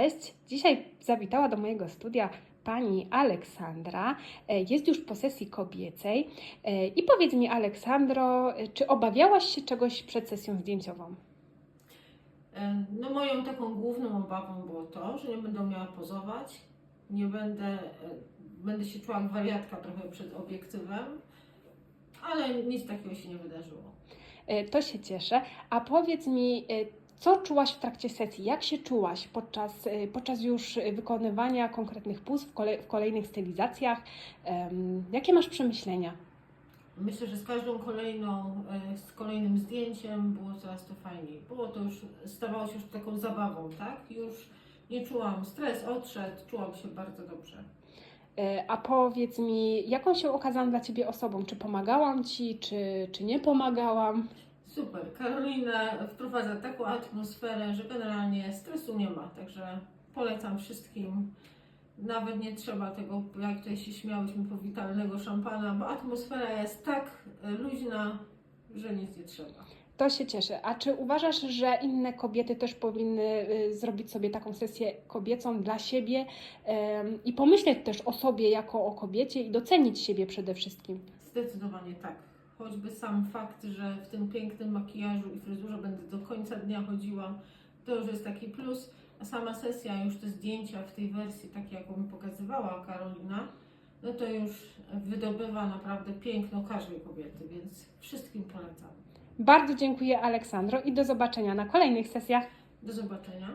Cześć, dzisiaj zawitała do mojego studia pani Aleksandra. E, Jest już po sesji kobiecej. E, I powiedz mi, Aleksandro, czy obawiałaś się czegoś przed sesją zdjęciową? E, No moją taką główną obawą było to, że nie będę miała pozować, nie będę, będę się czuła jak wariatka trochę przed obiektywem, ale nic takiego się nie wydarzyło. To się cieszę. A powiedz mi, co czułaś w trakcie sesji? Jak się czułaś podczas, e, podczas już wykonywania konkretnych puz w, w kolejnych stylizacjach? Jakie masz przemyślenia? Myślę, że z każdą kolejną, e, z kolejnym zdjęciem było coraz to fajniej. Było to już, stawało się już taką zabawą, tak? Już nie czułam, stres odszedł, czułam się bardzo dobrze. E, A powiedz mi, jaką się okazałam dla Ciebie osobą? Czy pomagałam Ci, czy, czy nie pomagałam? Super. Karolina wprowadza taką atmosferę, że generalnie stresu nie ma, także polecam wszystkim. Nawet nie trzeba tego, jak tutaj się śmiałyśmy, powitalnego szampana, bo atmosfera jest tak luźna, że nic nie trzeba. To się cieszę. A czy uważasz, że inne kobiety też powinny y, zrobić sobie taką sesję kobiecą dla siebie i pomyśleć też o sobie jako o kobiecie i docenić siebie przede wszystkim? Zdecydowanie tak. Choćby sam fakt, że w tym pięknym makijażu i fryzurze będę do końca dnia chodziła, to już jest taki plus. A sama sesja, już te zdjęcia w tej wersji, takiej jaką mi pokazywała Karolina, no to już wydobywa naprawdę piękno każdej kobiety, więc wszystkim polecam. Bardzo dziękuję Aleksandro i do zobaczenia na kolejnych sesjach. Do zobaczenia.